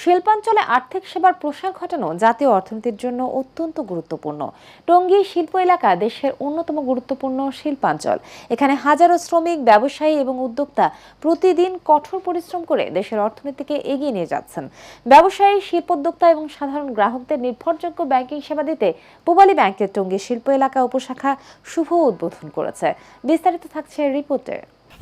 শিল্পাঞ্চলে আর্থিক সেবার প্রসার ঘটানো জাতীয় অর্থনীতির জন্য অত্যন্ত গুরুত্বপূর্ণ। টঙ্গী শিল্প এলাকা দেশের অন্যতম গুরুত্বপূর্ণ শিল্পাঞ্চল। এখানে হাজারো শ্রমিক, ব্যবসায়ী এবং উদ্যোক্তা প্রতিদিন কঠোর পরিশ্রম করে দেশের অর্থনীতিকে এগিয়ে নিয়ে যাচ্ছেন। ব্যবসায়ী, শিল্পোদ্যোক্তা এবং সাধারণ গ্রাহকদের নির্ভরযোগ্য ব্যাংকিং সেবা দিতে পূবালী ব্যাংকের টঙ্গী শিল্প এলাকা উপশাখা শুভ উদ্বোধন করেছে। বিস্তারিত থাকছে রিপোর্টে।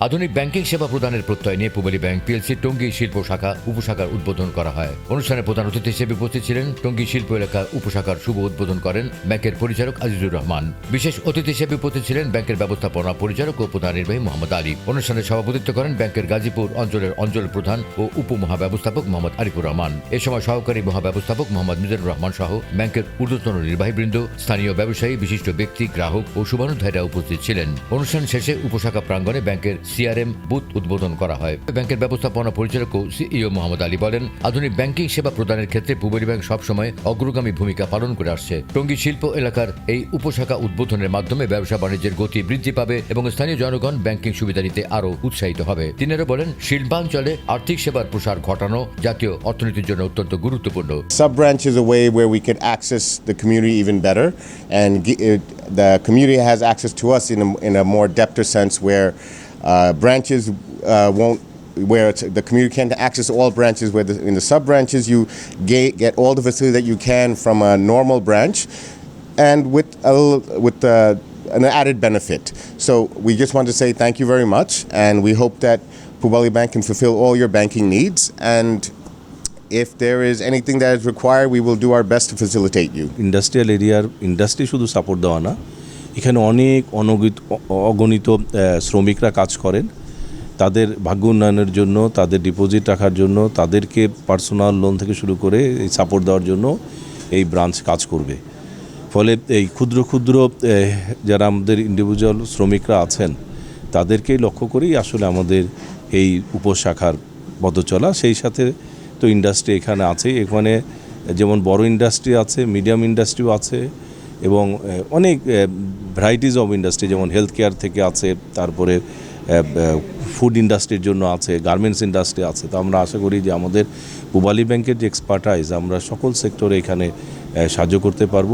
আধুনিক ব্যাংকিং সেবা প্রদানের প্রত্যয় নিয়ে পুবালী ব্যাংক পিএলসি টঙ্গী শিল্প শাখা উপশাখার উদ্বোধন করা হয়। অনুষ্ঠানে প্রধান অতিথি হিসেবে উপস্থিত ছিলেন টঙ্গী শিল্প এলাকা উপশাখার শুভ উদ্বোধন করেন ব্যাংকের পরিচালক আজিজুর রহমান। বিশেষ অতিথি হিসেবে উপস্থিত ছিলেন ব্যাংকের ব্যবস্থাপনা পরিচালক ও প্রধান নির্বাহী মোহাম্মদ আলী। অনুষ্ঠানে সভাপতিত্ব করেন ব্যাংকের গাজীপুর অঞ্চলের অঞ্চল প্রধান ও উপমহাব্যবস্থাপক মোহাম্মদ আরিফুর রহমান। এ সময় সহকারী মহাব্যবস্থাপক মোহাম্মদ মিজানুর রহমান সহ ব্যাংকের ঊর্ধ্বতন নির্বাহীবৃন্দ, স্থানীয় ব্যবসায়ী, বিশিষ্ট ব্যক্তি, গ্রাহক ও শুভানুধ্যায়ীরা উপস্থিত ছিলেন। অনুষ্ঠান শেষে উপশাখা প্রাঙ্গণে ব্যাংকের সিআরএম বুথ উদ্বোধন করা হয়। ব্যাংকের ব্যবস্থাপনা পরিচালক ও সিইও মোহাম্মদ আলী বলেন আধুনিক ব্যাংকিং সেবা প্রদানের ক্ষেত্রে পুবালী ব্যাংক সবসময় অগ্রগামী ভূমিকা পালন করে আসছে। টঙ্গী শিল্প এলাকার এই উপশাখা উদ্বোধনের মাধ্যমে ব্যবসা বাণিজ্যের গতি বৃদ্ধি পাবে এবং স্থানীয় জনগণ ব্যাংকিং সুবিধা নিতে আরও উৎসাহিত হবে। তিনি আরও বলেন শিল্পাঞ্চলে আর্থিক সেবার প্রসার ঘটানো জাতীয় অর্থনীতির জন্য অত্যন্ত গুরুত্বপূর্ণ। Sub branch is a way where we could access the community even better, and it, the community has access to us in a, in a more depth uh, branches uh, won't. Where it's, the community can access all branches, where the, in the sub branches you get, get all the facility that you can from a normal branch, and with a, little- with uh, an added benefit. So we just want to say thank you very much, and we hope that Pubali Bank can fulfill all your banking needs and if there is anything that is required, we will do our best to facilitate you. Industrial এরিয়ার industry শুধু support দেওয়া না এখানে অনেক অনগিত, অগণিত শ্রমিকরা কাজ করেন। তাদের ভাগ্য উন্নয়নের জন্য, তাদের ডিপোজিট রাখার জন্য, তাদেরকে পার্সোনাল লোন থেকে শুরু করে এই সাপোর্ট দেওয়ার জন্য এই ব্রাঞ্চ কাজ করবে। ফলে এই ক্ষুদ্র ক্ষুদ্র যারা আমাদের ইন্ডিভিজুয়াল শ্রমিকরা আছেন তাদেরকেই লক্ষ্য করেই আসলে আমাদের এই উপশাখার পদচলা সেই সাথে তো ইন্ডাস্ট্রি এখানে আছে। এখানে যেমন বড় ইন্ডাস্ট্রি আছে মিডিয়াম ইন্ডাস্ট্রিও আছে এবং অনেক ভ্যারাইটিস অফ ইন্ডাস্ট্রি যেমন হেলথ কেয়ার থেকে আছে, তারপরে ফুড ইন্ডাস্ট্রির জন্য আছে গার্মেন্টস ইন্ডাস্ট্রি আছে। তো আমরা আশা করি যে আমাদের পুবালি ব্যাংকের যে এক্সপার্টাইজ আমরা সকল সেক্টরে এখানে সাহায্য করতে পারব।